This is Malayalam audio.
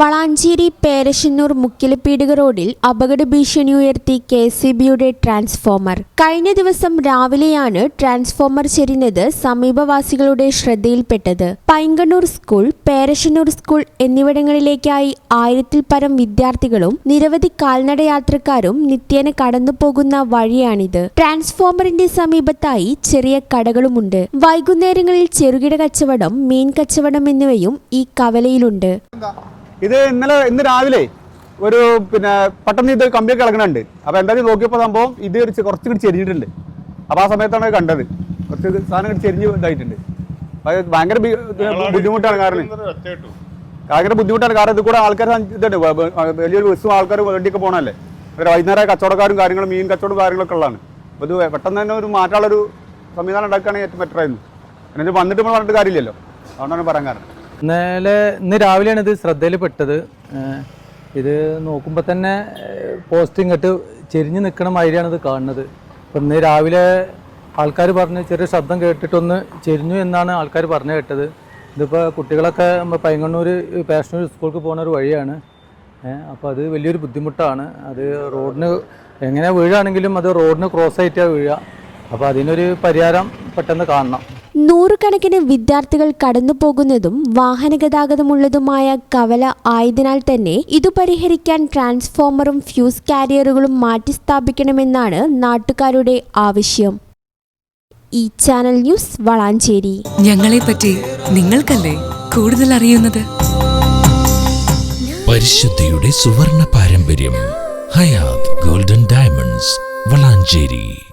വളാഞ്ചേരി പേരശന്നൂർ മുക്കിലപ്പീടിക റോഡിൽ അപകട ഭീഷണി ഉയർത്തി കെ സി ബിയുടെ ട്രാൻസ്ഫോമർ. കഴിഞ്ഞ ദിവസം രാവിലെയാണ് ട്രാൻസ്ഫോമർ ചെരിഞ്ഞത് സമീപവാസികളുടെ ശ്രദ്ധയിൽപ്പെട്ടത്. പൈങ്കണ്ണൂർ സ്കൂൾ പേരശന്നൂർ സ്കൂൾ എന്നിവിടങ്ങളിലേക്കായി ആയിരത്തിൽ പരം വിദ്യാർത്ഥികളും നിരവധി കാൽനടയാത്രക്കാരും നിത്യേന കടന്നുപോകുന്ന വഴിയാണിത്. ട്രാൻസ്ഫോമറിന്റെ സമീപത്തായി ചെറിയ കടകളുമുണ്ട്. വൈകുന്നേരങ്ങളിൽ ചെറുകിട കച്ചവടം മീൻ കച്ചവടം എന്നിവയും ഈ കവലയിലുണ്ട്. ഇത് ഇന്നലെ ഇന്ന് രാവിലെ ഒരു പിന്നെ പെട്ടെന്ന് ഇത് കമ്പിയൊക്കെ ഇളകണുണ്ട്. അപ്പോൾ എന്തായാലും നോക്കിയപ്പോൾ സംഭവം ഇത് കുറച്ച് കുറച്ച് കൂടി ചെരിഞ്ഞിട്ടുണ്ട്. അപ്പോൾ ആ സമയത്താണ് കണ്ടത്. കുറച്ച് സാധനം കൂടി ചെരിഞ്ഞ് ഇതായിട്ടുണ്ട്. അത് ഭയങ്കര ബുദ്ധിമുട്ടാണ് കാരണം. ഭയങ്കര ബുദ്ധിമുട്ടാണ് കാരണം ഇത് കൂടെ ആൾക്കാർ ഇതുണ്ട്. വലിയൊരു ബസ്സും ആൾക്കാർ വേണ്ടിയൊക്കെ പോകണമല്ലേ വൈകുന്നേരം കച്ചവടക്കാരും കാര്യങ്ങളും മീൻ കച്ചവടം കാര്യങ്ങളൊക്കെ ഉള്ളതാണ്. അപ്പോൾ ഇത് പെട്ടെന്ന് തന്നെ ഒരു മാറ്റാനുള്ളൊരു സംവിധാനം ഉണ്ടാക്കുകയാണെങ്കിൽ ഏറ്റവും ബെറ്റർ ആയിരുന്നു. പിന്നെ ഇത് വന്നിട്ട് നമ്മൾ പറഞ്ഞിട്ട് കാര്യമില്ലല്ലോ. അതുകൊണ്ടാണ് പറയാൻ കാരണം. ഇന്നലെ ഇന്ന് രാവിലെയാണ് ഇത് ശ്രദ്ധയിൽപ്പെട്ടത് ഇത് നോക്കുമ്പോൾ തന്നെ പോസ്റ്റ് ഇങ്ങോട്ട് ചെരിഞ്ഞ് നിൽക്കണ മാതിരിയാണ് ഇത് കാണുന്നത്. അപ്പം ഇന്ന് രാവിലെ ആൾക്കാർ പറഞ്ഞ് ചെറിയ ശബ്ദം കേട്ടിട്ടൊന്ന് ചെരിഞ്ഞു എന്നാണ് ആൾക്കാർ പറഞ്ഞു കേട്ടത്. ഇതിപ്പോൾ കുട്ടികളൊക്കെ പൈങ്ങണ്ണൂർ പാഷനൂർ സ്കൂൾക്ക് പോകുന്ന ഒരു വഴിയാണ്. അപ്പോൾ അത് വലിയൊരു ബുദ്ധിമുട്ടാണ്. അത് റോഡിന് എങ്ങനെ വീഴുകയാണെങ്കിലും അത് റോഡിന് ക്രോസ് ആയിട്ടാണ് വീഴുക അപ്പോൾ അതിനൊരു പരിഹാരം പെട്ടെന്ന് കാണണം. നൂറുകണക്കിന് വിദ്യാർത്ഥികൾ കടന്നുപോകുന്നതും വാഹനഗതാഗതമുള്ളതുമായ കവല ആയതിനാൽ തന്നെ ഇതു പരിഹരിക്കാൻ ട്രാൻസ്ഫോമറും ഫ്യൂസ് കാരിയറുകളും മാറ്റിസ്ഥാപിക്കണമെന്നാണ് നാട്ടുകാരുടെ ആവശ്യം. ഈ ചാനൽ ന്യൂസ് വളാഞ്ചേരി. ഞങ്ങളെ പറ്റി നിങ്ങൾക്കല്ലേ കൂടുതൽ അറിയുന്നത്? പരിശുദ്ധിയുടെ സുവർണ പാരമ്പര്യം ഹയാത് ഗോൾഡൻ ഡയമണ്ട്സ് വളാഞ്ചേരി.